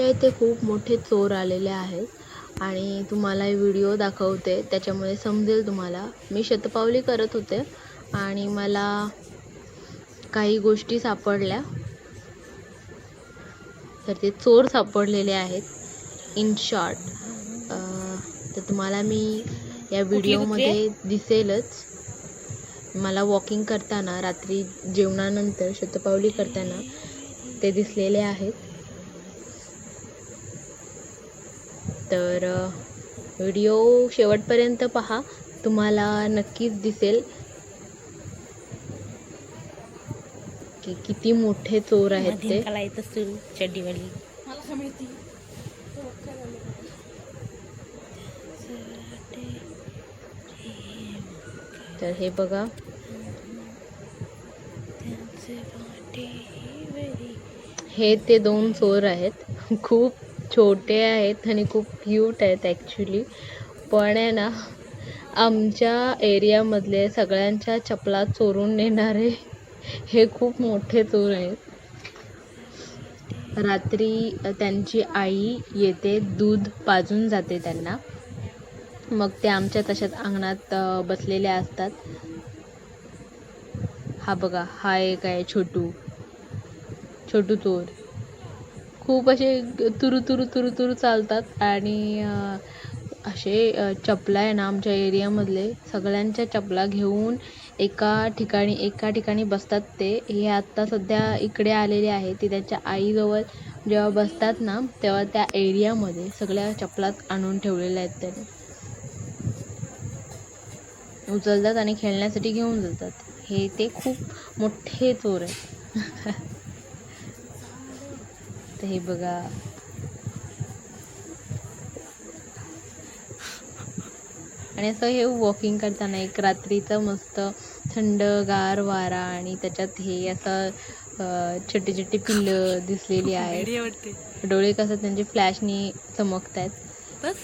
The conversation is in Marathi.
आमच्या इथे खूप मोठे चोर आलेले आहेत आणि तुम्हाला व्हिडिओ दाखवते. त्याच्यामुळे समजेल तुम्हाला. मी शतपावली करत होते आणि मला काही गोष्टी सापडल्या. तर ते चोर सापडलेले आहेत. इन शॉर्ट तर तुम्हाला मी या व्हिडिओमध्ये दिसेलच. मला वॉकिंग करताना रात्री जेवणानंतर शतपावली करताना ते दिसलेले आहेत. तर व्हिडिओ शेवटपर्यंत पहा. तुम्हाला नक्कीच दिसेल की किती मोठे चोर आहेत ते. चड्डीवाली. तर हे बघा. हे ते दोन चोर आहेत. खूप छोटे आहेत आणि खूप क्यूट आहेत ॲक्च्युली पण आहे ना आमच्या एरियामधले सगळ्यांच्या चपला चोरून नेणारे हे खूप मोठे चोर आहेत. रात्री त्यांची आई येते दूध पाजून जाते त्यांना. मग ते आमच्या तशाच अंगणात बसलेले असतात. हा बघा हा एक आहे छोटू. छोटू चोर. खूप असे तुरु तुरु तुरु तुरु चालतात आणि असे चपला आहे ना आमच्या एरियामधले सगळ्यांच्या चपला घेऊन एका ठिकाणी एका ठिकाणी बसतात ते. हे आत्ता सध्या इकडे आलेले आहे ते त्यांच्या आईजवळ जेव्हा बसतात ना तेव्हा त्या एरियामध्ये सगळ्या चपलात आणून ठेवलेल्या आहेत त्याने. उचलतात आणि खेळण्यासाठी घेऊन जातात. हे ते खूप मोठे चोर आहेत. तर हे बघा. आणि असं हे वॉकिंग करताना एक रात्रीचं मस्त थंडगार वारा आणि त्याच्यात हे असं छोटे छोटे पिल्लं दिसलेली आहेत. डोळे कसं त्यांचे फ्लॅशनी चमकत आहेत बस.